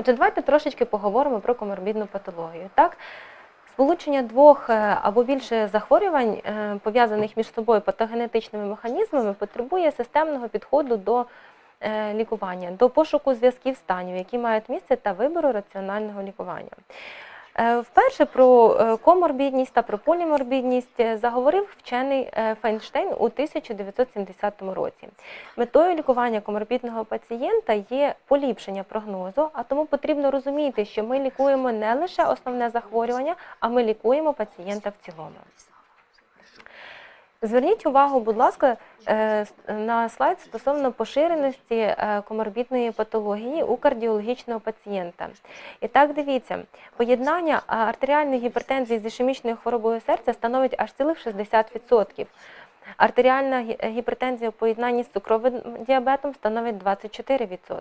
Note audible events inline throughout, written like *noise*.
Отже, давайте трошечки поговоримо про коморбідну патологію. Так? Сполучення двох е, або більше захворювань, е, пов'язаних між собою патогенетичними механізмами, потребує системного підходу до е, лікування, до пошуку зв'язків станів, які мають місце, та вибору раціонального лікування. Е, Вперше про е, коморбідність та про поліморбідність е, заговорив вчений Фейнштейн у 1970 році. Метою лікування коморбідного пацієнта є поліпшення прогнозу, а тому потрібно розуміти, що ми лікуємо не лише основне захворювання, а ми лікуємо пацієнта в цілому. Зверніть увагу, будь ласка, е, на слайд стосовно поширеності е, коморбідної патології у кардіологічного пацієнта. І так дивіться, поєднання артеріальної гіпертензії з ішемічною хворобою серця становить аж цілих 60%. Артеріальна гіпертензія в поєднанні з цукровим діабетом становить 24%.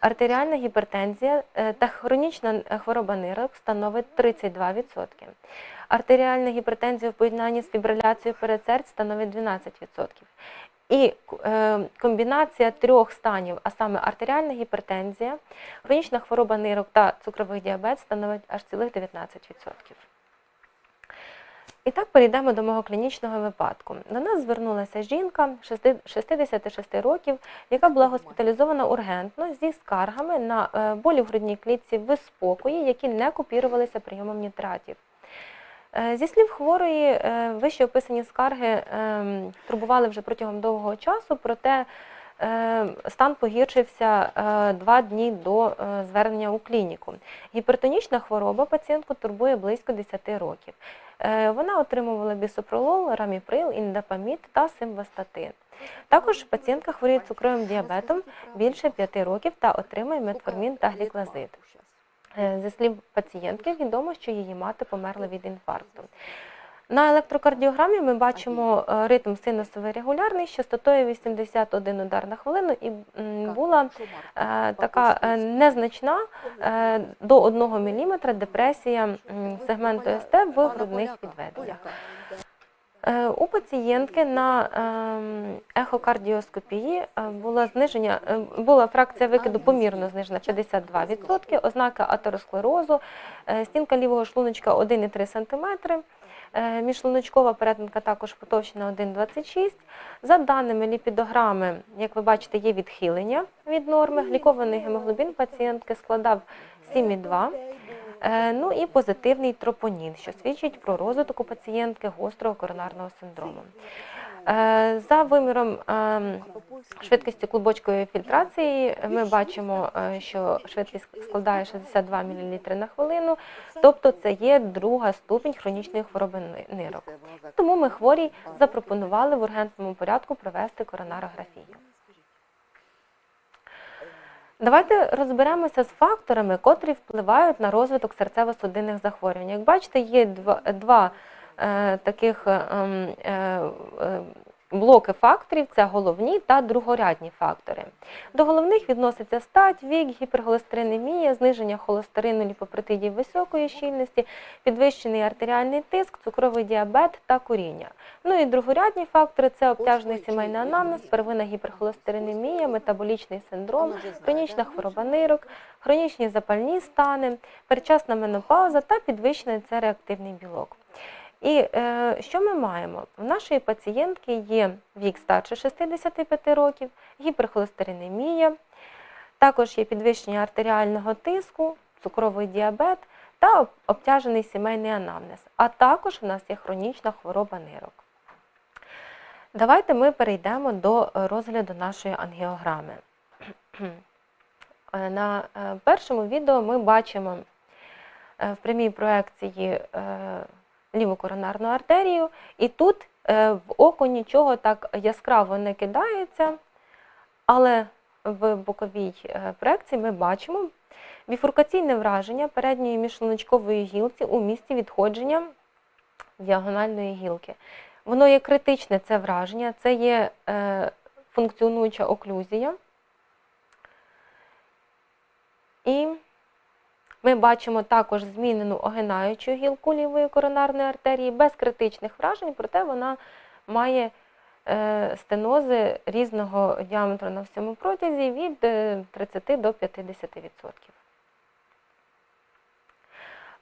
Артеріальна гіпертензія е, та хронічна е, хвороба нирок становить 32%. Артеріальна гіпертензія в поєднанні з фібриляцією передсердь становить 12%. І е, комбінація трьох станів, а саме артеріальна гіпертензія, хронічна хвороба нирок та цукровий діабет становить аж цілих 19%. І так перейдемо до мого клінічного випадку. До нас звернулася жінка 60 66 років, яка була госпіталізована ургентно зі скаргами на е, болі в грудній клітці в спокої, які не купірувалися прийомом нітратів. Е, Зі слів хворої, е, вище описані скарги ем, турбували вже протягом довгого часу, проте стан погіршився е, два дні до е, звернення у клініку. Гіпертонічна хвороба пацієнтку турбує близько 10 років. Е, Вона отримувала бісопролол, раміприл, індапамід та симвастатин. Також пацієнтка хворіє цукровим діабетом більше 5 років та отримує метформін та гліклазид. Е, Зі слів пацієнтки, відомо, що її мати померла від інфаркту. На електрокардіограмі ми бачимо е, ритм синусовий регулярний з частотою 81 удар на хвилину. І була е, така е, незначна до 1 мм депресія сегменту СТ в грудних відведеннях. Е, У пацієнтки на ем, ехокардіоскопії була зниження, була фракція викиду помірно знижена 52%, ознака атеросклерозу, стінка лівого шлуночка 1,3 см, міжшлуночкова перетинка також потовщена 1,26 За даними ліпідограми, як ви бачите, є відхилення від норми. Глікований гемоглобін пацієнтки складав 7,2. Е, Ну і позитивний тропонін, що свідчить про розвиток у пацієнтки гострого коронарного синдрому. Е, За виміром ем, швидкості клубочкової фільтрації ми бачимо, е, що швидкість складає 62 мл на хвилину, тобто це є друга ступінь хронічної хвороби нирок. Тому ми хворій запропонували в ургентному порядку провести коронарографію. Давайте розберемося з факторами, котрі впливають на розвиток серцево-судинних захворювань. Як бачите, є два, е, таких е, ем, е, е, блоки факторів це головні та другорядні фактори. До головних відносяться стать, вік, гіперхолестеринемія, зниження холестерину ліпопротидів високої щільності, підвищений артеріальний тиск, цукровий діабет та куріння. Ну і другорядні фактори це обтяжений сімейний анамнез, первинна гіперхолестеринемія, метаболічний синдром, хронічна хвороба нирок, хронічні запальні стани, передчасна менопауза та підвищений цереактивний білок. І е, що ми маємо? У нашої пацієнтки є вік старше 65 років, гіперхолестеринемія, також є підвищення артеріального тиску, цукровий діабет та обтяжений сімейний анамнез. А також у нас є хронічна хвороба нирок. Давайте ми перейдемо до розгляду нашої ангіограми. Е, На е, першому відео ми бачимо е, в прямій проекції ліву коронарну артерію, і тут е, в око нічого так яскраво не кидається, але в боковій е, проекції ми бачимо біфуркаційне враження передньої міжшлуночкової гілки у місці відходження діагональної гілки. Воно є критичне це враження, це є е, функціонуюча оклюзія. І ми бачимо також змінену огинаючу гілку лівої коронарної артерії без критичних вражень, проте вона має е, стенози різного діаметру на всьому протязі від е, 30 до 50%.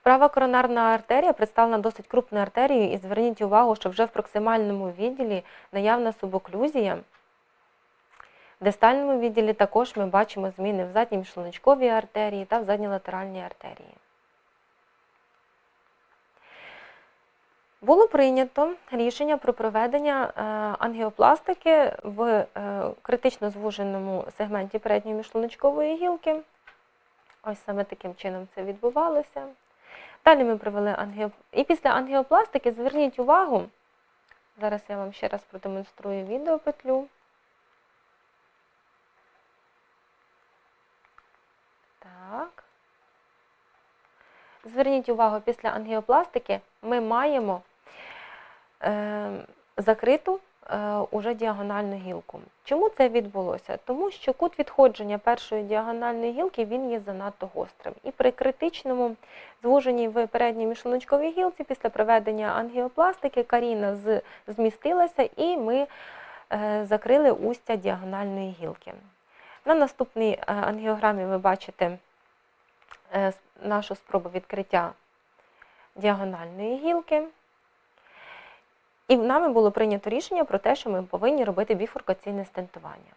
Права коронарна артерія представлена досить крупною артерією і зверніть увагу, що вже в проксимальному відділі наявна субоклюзія. Дистальному відділі також ми бачимо зміни в задній шлуночковій артерії та в задньолатеральній артерії. Було прийнято рішення про проведення е, ангіопластики в е, критично звуженому сегменті передньої міжшлуночкової гілки. Ось саме таким чином це відбувалося. Далі ми провели ангіоп... І після ангіопластики зверніть увагу, зараз я вам ще раз продемонструю відеопетлю. Так. Зверніть увагу, після ангіопластики ми маємо е, закриту е, уже діагональну гілку. Чому це відбулося? Тому що кут відходження першої діагональної гілки він є занадто гострим. І при критичному звуженні в передній міжшлуночковій гілці після проведення ангіопластики каріна з, змістилася і ми е, закрили устя діагональної гілки. На наступній е, ангіограмі ви бачите нашу спробу відкриття діагональної гілки. І нами було прийнято рішення про те, що ми повинні робити біфуркаційне стентування.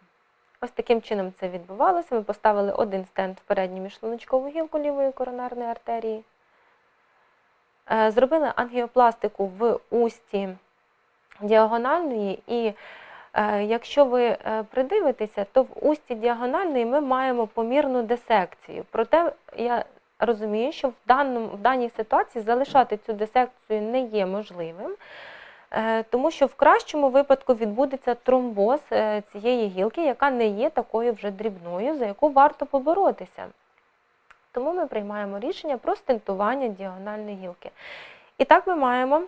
Ось таким чином це відбувалося. Ми поставили один стенд в передню міжшлуночкову гілку лівої коронарної артерії. Е, Зробили ангіопластику в усті діагональної, і е, якщо ви е, придивитеся, то в усті діагональної ми маємо помірну дисекцію. Проте я розумію, що в, даному, в даній ситуації залишати цю дисекцію не є можливим. Е, Тому що в кращому випадку відбудеться тромбоз е, цієї гілки, яка не є такою вже дрібною, за яку варто поборотися. Тому ми приймаємо рішення про стентування діагональної гілки. І так ми маємо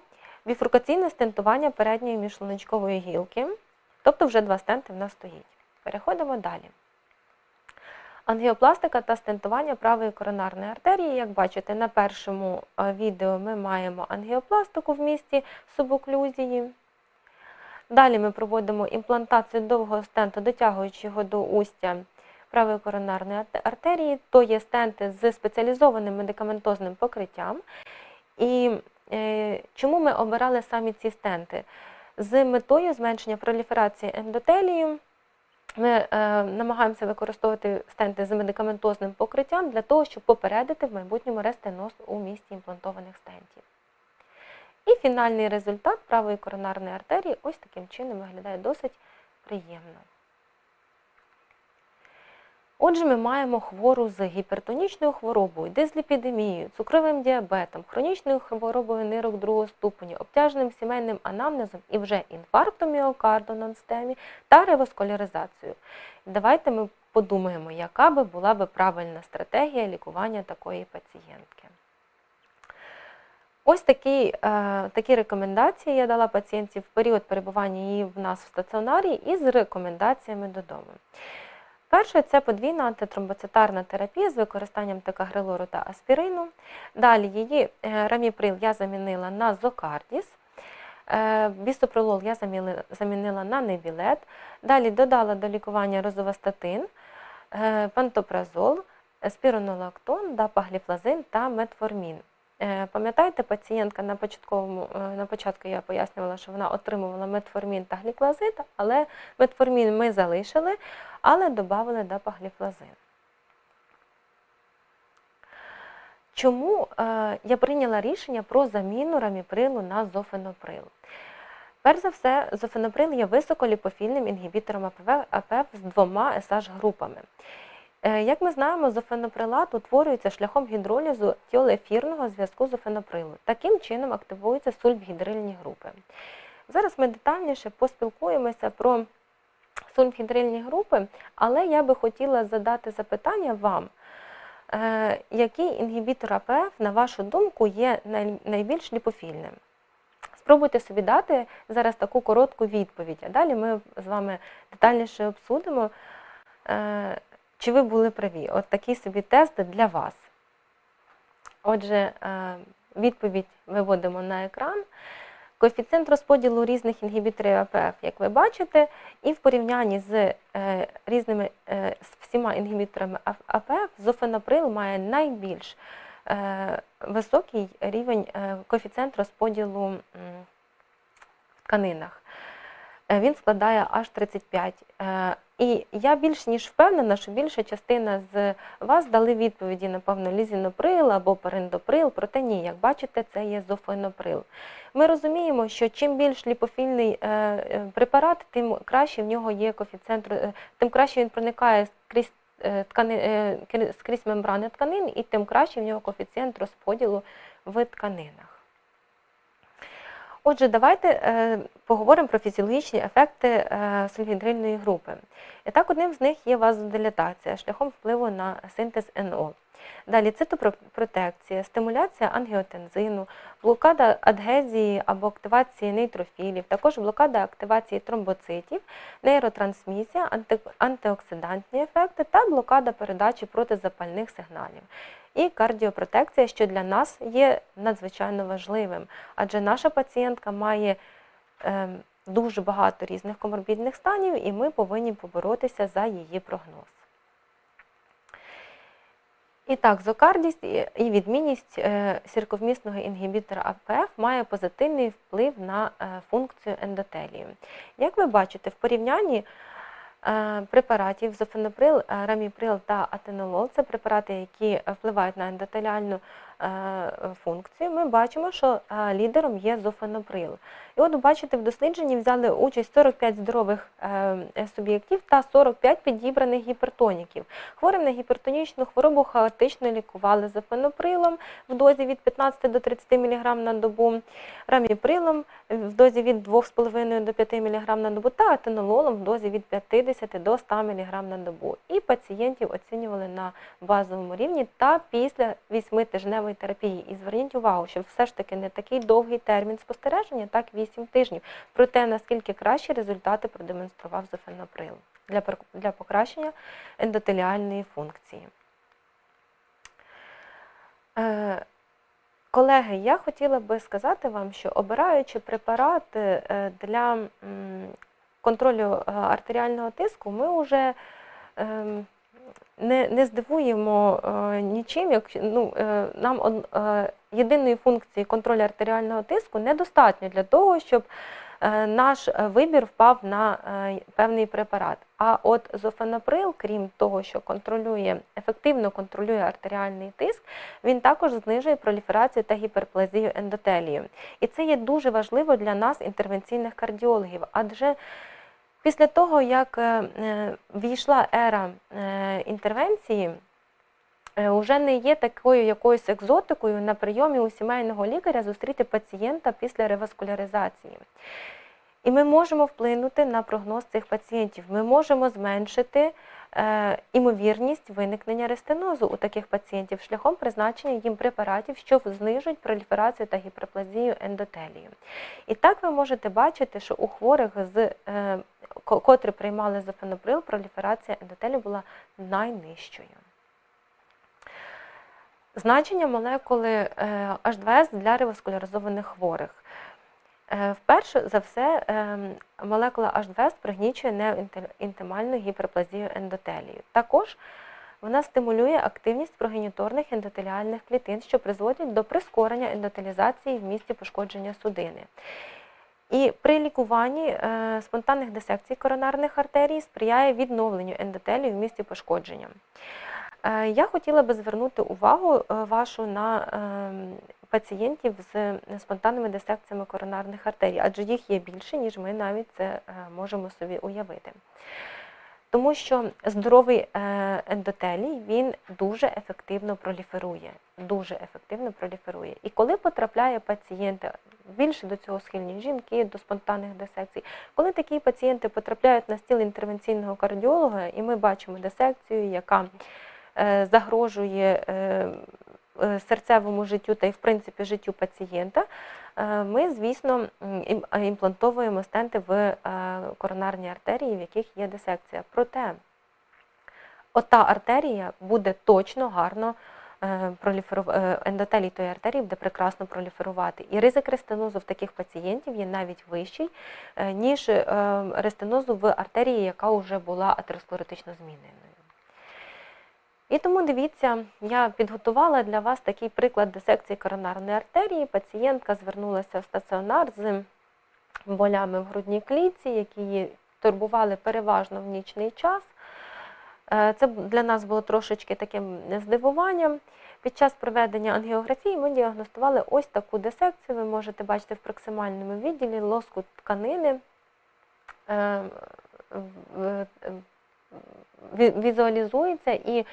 біфуркаційне стентування передньої міжшлуночкової гілки, тобто вже два стенти в нас стоїть. Переходимо далі. Ангіопластика та стентування правої коронарної артерії. Як бачите, на першому е, відео ми маємо ангіопластику в місті субоклюзії. Далі ми проводимо імплантацію довгого стенту, дотягуючи його до устя правої коронарної артерії, то є стенти з спеціалізованим медикаментозним покриттям. І е, чому ми обирали самі ці стенти? З метою зменшення проліферації ендотелію ми е, намагаємося використовувати стенти з медикаментозним покриттям для того, щоб попередити в майбутньому рестеноз у місці імплантованих стентів. І фінальний результат правої коронарної артерії ось таким чином виглядає досить приємно. Отже, ми маємо хвору з гіпертонічною хворобою, дизліпідемією, цукровим діабетом, хронічною хворобою нирок другого ступеню, обтяженим сімейним анамнезом і вже інфарктом міокарду на стемі та ревоскуляризацією. Давайте ми подумаємо, яка би була би правильна стратегія лікування такої пацієнтки. Ось такі, е, такі рекомендації я дала пацієнтці в період перебування її в нас в стаціонарі і з рекомендаціями додому. Перше це подвійна антитромбоцитарна терапія з використанням текагрелору та аспірину. Далі її е, раміприл я замінила на зокардіс. Е, Бісопролол я замінила на невілет. Далі додала до лікування розовастатин, е, пантопразол, спіронолактон, дапагліфлазин та метформін. Е, Пам'ятаєте, пацієнтка на початковому е, на початку я пояснювала, що вона отримувала метформін та гліклазид, але метформін ми залишили, але додали дапагліфлазин. Чому е, я прийняла рішення про заміну раміприлу на зофеноприл? Перш за все, зофеноприл є високоліпофільним інгібітором АПВ, з двома SH-групами. Е, Як ми знаємо, зофеноприлат утворюється шляхом гідролізу тіолефірного зв'язку зофеноприлу. Таким чином активуються сульфгідрильні групи. Зараз ми детальніше поспілкуємося про сульфгідрильні групи, але я би хотіла задати запитання вам, е, який інгібітор АПФ, на вашу думку, є найбільш ліпофільним? Спробуйте собі дати зараз таку коротку відповідь, а далі ми з вами детальніше обсудимо, е, чи ви були праві. От такий собі тест для вас. Отже, е, відповідь виводимо на екран. Коефіцієнт розподілу різних інгібіторів АПФ, як ви бачите, і в порівнянні з е, різними е, з всіма інгібіторами АПФ, зофеноприл має найбільш високий рівень коефіцієнт розподілу в тканинах. Е, Він складає аж 35. Е, І я більш ніж впевнена, що більша частина з вас дали відповіді, напевно, лізіноприл або периндоприл, проте ні, як бачите, це є зофеноприл. Ми розуміємо, що чим більш ліпофільний е, препарат, тим краще в нього є коефіцієнт, тим краще він проникає скрізь е, ткани, скрізь мембрани тканин, і тим краще в нього коефіцієнт розподілу в тканинах. Отже, давайте е, поговоримо про фізіологічні ефекти е, сульфідрильної групи. І так, одним з них є вазодилатація шляхом впливу на синтез НО. Далі цитопротекція, стимуляція ангіотензину, блокада адгезії або активації нейтрофілів, також блокада активації тромбоцитів, нейротрансмісія, анти, антиоксидантні ефекти та блокада передачі протизапальних сигналів. І кардіопротекція, що для нас є надзвичайно важливим, адже наша пацієнтка має ем, дуже багато різних коморбідних станів, і ми повинні поборотися за її прогноз. І так, зокардість і відмінність е, сірковмісного інгібітора АПФ має позитивний вплив на е, функцію ендотелію. Як ви бачите, в порівнянні препаратів зофеноприл, е, раміприл та атенолол. Це препарати, які е, впливають на ендотеліальну е, функцію, ми бачимо, що е, лідером є зофеноприл. І от бачите, в дослідженні взяли участь 45 здорових е, суб'єктів та 45 підібраних гіпертоніків. Хворим на гіпертонічну хворобу хаотично лікували зофеноприлом в дозі від 15 до 30 мг на добу, раміприлом в дозі від 2,5 до 5 мг на добу та атенололом в дозі від 50 до 100 мг на добу. І пацієнтів оцінювали на базовому рівні та після 8-тижневої терапії. І зверніть увагу, що все ж таки не такий довгий термін спостереження, так 8 тижнів. Про те, наскільки кращі результати продемонстрував зофеноприл для, для покращення ендотеліальної функції. Е, Колеги, я хотіла би сказати вам, що обираючи препарати е, для контролю е, артеріального тиску, ми вже ем, не, не здивуємо е, нічим, як ну, е, нам е, єдиної функції контролю артеріального тиску недостатньо для того, щоб е, наш е, вибір впав на е, певний препарат. А от зофеноприл, крім того, що контролює, ефективно контролює артеріальний тиск, він також знижує проліферацію та гіперплазію ендотелію. І це є дуже важливо для нас, інтервенційних кардіологів, адже після того, як е, е, війшла ера е, інтервенції, вже не є такою якоюсь екзотикою на прийомі у сімейного лікаря зустріти пацієнта після реваскуляризації. І ми можемо вплинути на прогноз цих пацієнтів. Ми можемо зменшити імовірність виникнення рестенозу у таких пацієнтів шляхом призначення їм препаратів, що знижують проліферацію та гіперплазію ендотелію. І так ви можете бачити, що у хворих, з, котрі приймали зофеноприл, проліферація ендотелію була найнижчою. Значення молекули е, H2S для реваскуляризованих хворих. Е, Вперше за все, ем, молекула H2S пригнічує неоінтимальну гіперплазію ендотелію. Також вона стимулює активність прогеніторних ендотеліальних клітин, що призводять до прискорення ендотелізації в місці пошкодження судини. І при лікуванні е, спонтанних дисекцій коронарних артерій сприяє відновленню ендотелію в місці пошкодження. Е, Я хотіла би звернути увагу е, вашу на е, пацієнтів з спонтанними дисекціями коронарних артерій, адже їх є більше, ніж ми навіть це е, можемо собі уявити. Тому що здоровий е, ендотелій він дуже ефективно проліферує. Дуже ефективно проліферує. І коли потрапляє пацієнт, більше до цього схильні жінки, до спонтанних дисекцій, коли такі пацієнти потрапляють на стіл інтервенційного кардіолога, і ми бачимо дисекцію, яка е, загрожує е, серцевому життю та й в принципі життю пацієнта, е, ми, звісно, е, імплантовуємо стенти в е, коронарні артерії, в яких є дисекція. Проте ота артерія буде точно гарно е, е, ендотелій тої артерії буде прекрасно проліферувати. І ризик рестенозу в таких пацієнтів є навіть вищий, е, ніж е, рестенозу в артерії, яка вже була атеросклеротично зміненою. І тому дивіться, я підготувала для вас такий приклад дисекції коронарної артерії. Пацієнтка звернулася в стаціонар з болями в грудній клітці, які її турбували переважно в нічний час. Е, Це для нас було трошечки таким здивуванням. Під час проведення ангіографії ми діагностували ось таку дисекцію. Ви можете бачити в проксимальному відділі лоску тканини. Візуалізується і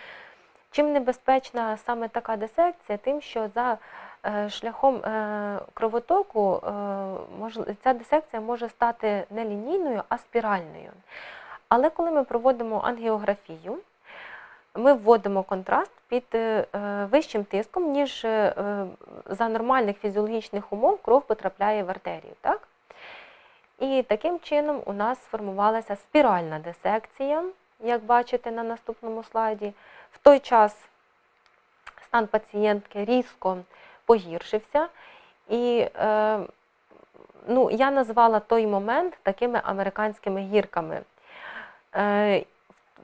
чим небезпечна саме така дисекція, тим, що за е, шляхом е, кровотоку е, ця дисекція може стати не лінійною, а спіральною. Але коли ми проводимо ангіографію, ми вводимо контраст під вищим тиском, ніж за нормальних фізіологічних умов кров потрапляє в артерію. Так? І таким чином у нас сформувалася спіральна дисекція, як бачите на наступному слайді. В той час стан пацієнтки різко погіршився. І е, ну, я назвала той момент такими американськими гірками. Е,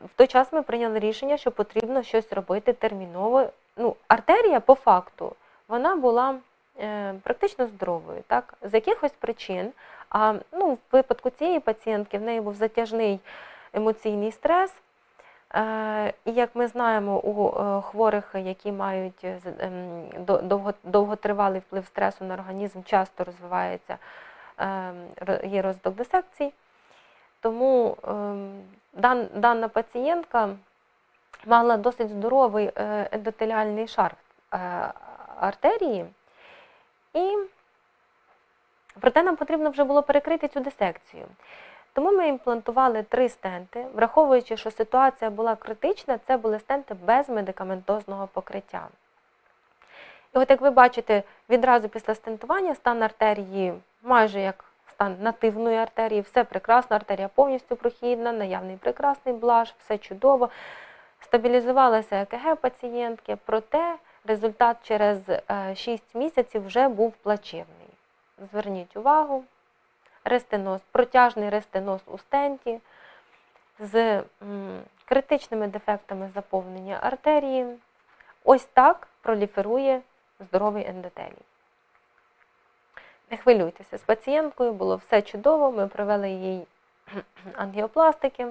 в той час ми прийняли рішення, що потрібно щось робити терміново. Ну, артерія, по факту, вона була е, практично здоровою, так? з якихось причин. А ну, в випадку цієї пацієнтки в неї був затяжний емоційний стрес. Е, І як ми знаємо, у е, хворих, які мають е, ем, до- довго- довготривалий вплив стресу на організм, часто розвивається ем, є розвиток дисекцій. Тому ем, дана пацієнтка мала досить здоровий ендотеліальний шар артерії, і проте нам потрібно вже було перекрити цю дисекцію. Тому ми імплантували три стенти, враховуючи, що ситуація була критична, це були стенти без медикаментозного покриття. І от як ви бачите, відразу після стентування стан артерії майже як стан нативної артерії, все прекрасно, артерія повністю прохідна, наявний прекрасний блаж, все чудово. Стабілізувалося ЕКГ пацієнтки, проте результат через е, 6 місяців вже був плачевний. Зверніть увагу, рестеноз, протяжний рестеноз у стенті з критичними дефектами заповнення артерії. Ось так проліферує здоровий ендотелій. Не хвилюйтеся, з пацієнткою було все чудово, ми провели їй *clears throat* ангіопластики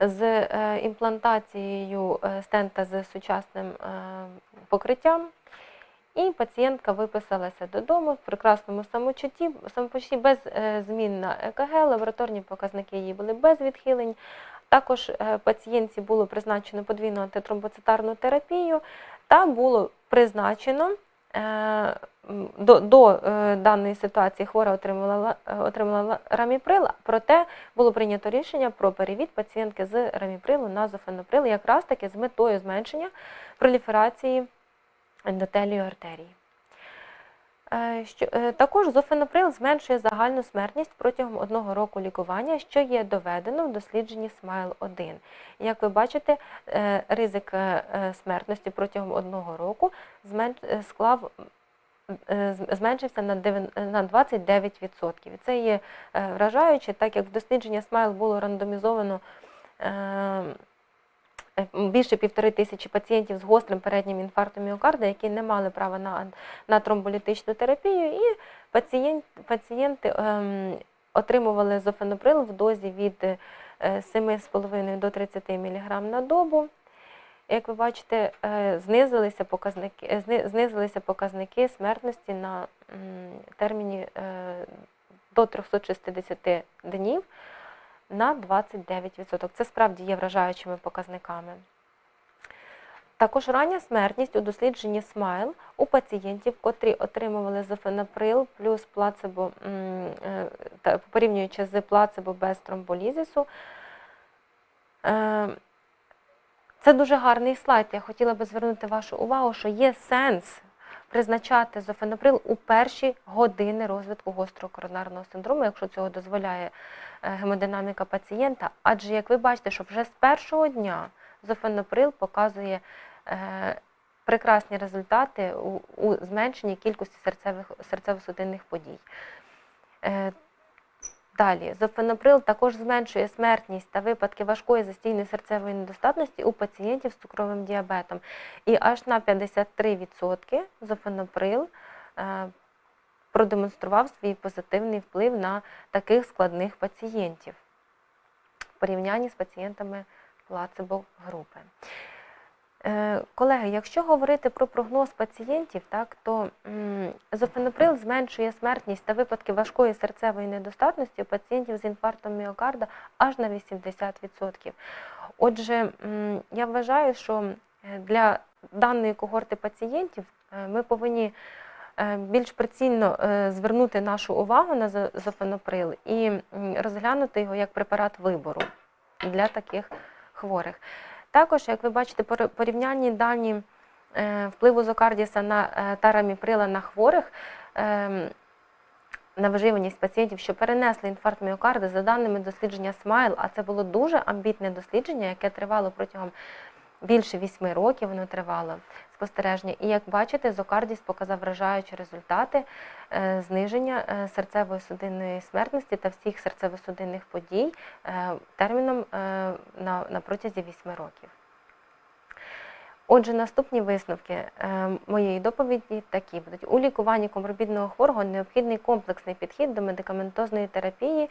з е, імплантацією е, стента з сучасним е, покриттям. І пацієнтка виписалася додому в прекрасному самочутті, самопочутті без е, змін на ЕКГ, лабораторні показники її були без відхилень. Також е, пацієнтці було призначено подвійну антитромбоцитарну терапію та було призначено е, до, до даної ситуації хвора отримала, отримала раміприл, проте було прийнято рішення про перевід пацієнтки з раміприлу на зофеноприл, якраз таки з метою зменшення проліферації ендотелію артерії. Е, е, також зофеноприл зменшує загальну смертність протягом одного року лікування, що є доведено в дослідженні SMILE-1. Як ви бачите, е, ризик смертності протягом одного року склав зменшився на дев'ян- е, на 29%. І це є вражаюче, так як в дослідження SMILE було рандомізовано більше півтори тисячі пацієнтів з гострим переднім інфарктом міокарда, які не мали права на, на тромболітичну терапію, і пацієнт, пацієнти ем, отримували зофеноприл в дозі від е, 7,5 до 30 мг на добу. Як ви бачите, е, знизилися показники, е, знизилися показники смертності на терміні е, до 360 днів на 29%. Це справді є вражаючими показниками. Також рання смертність у дослідженні SMILE у пацієнтів, котрі отримували зофенаприл плюс плацебо, е, порівнюючи з плацебо без тромболізису. Е, Це дуже гарний слайд. Я хотіла би звернути вашу увагу, що є сенс призначати зофеноприл у перші години розвитку гострого коронарного синдрому, якщо цього дозволяє е, гемодинаміка пацієнта. Адже, як ви бачите, що вже з першого дня зофеноприл показує е, прекрасні результати у, у зменшенні кількості серцево-судинних подій. Далі, зофеноприл також зменшує смертність та випадки важкої застійної серцевої недостатності у пацієнтів з цукровим діабетом. І аж на 53% зофеноприл е, продемонстрував свій позитивний вплив на таких складних пацієнтів в порівнянні з пацієнтами плацебо групи. Е, Колеги, якщо говорити про прогноз пацієнтів, так, то зофеноприл зменшує смертність та випадки важкої серцевої недостатності у пацієнтів з інфарктом міокарда аж на 80%. Отже, я вважаю, що е, для даної когорти пацієнтів е, ми повинні більш прицільно звернути нашу увагу на зо- зофеноприл і розглянути його як препарат вибору для таких хворих. Також, як ви бачите, пор- порівнянні дані е, впливу зокардіса на е, тараміприла на хворих ем, на виживаність пацієнтів, що перенесли інфаркт міокарда, за даними дослідження SMILE, а це було дуже амбітне дослідження, яке тривало протягом більше вісьми років, воно тривало спостереження. І як бачите, зокардіс показав вражаючі результати е, зниження е, серцевої судинної смертності та всіх серцево-судинних подій е, терміном на протязі вісьми років. Отже, наступні висновки е, моєї доповіді такі будуть. У лікуванні коморбідного хворого необхідний комплексний підхід до медикаментозної терапії.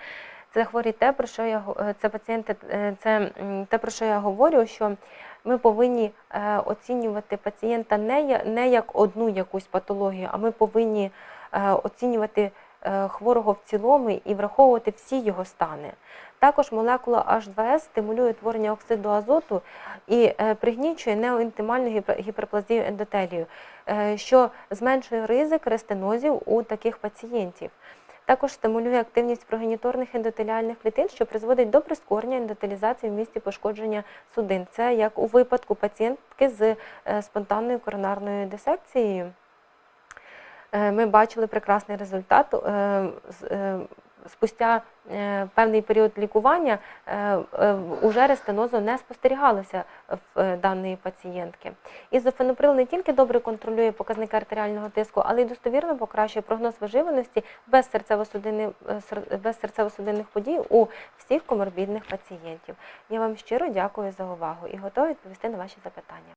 Це хворі те, про що я е, це пацієнти, е, це те, про що я говорю, що ми повинні оцінювати пацієнта не, як одну якусь патологію, а ми повинні оцінювати хворого в цілому і враховувати всі його стани. Також молекула H2S стимулює творення оксиду азоту і е, пригнічує неоінтимальну гіперплазію ендотелію, е, що зменшує ризик рестенозів у таких пацієнтів. Також стимулює активність прогеніторних ендотеліальних клітин, що призводить до прискорення ендотелізації в місці пошкодження судин. Це як у випадку пацієнтки з е, спонтанною коронарною дисекцією. Е, Ми бачили прекрасний результат. е, е, Спустя певний період лікування уже рестенозу не спостерігалося в даної пацієнтки. Ізофеноприл не тільки добре контролює показники артеріального тиску, але й достовірно покращує прогноз виживаності без серцево-судинних подій у всіх коморбідних пацієнтів. Я вам щиро дякую за увагу і готова відповісти на ваші запитання.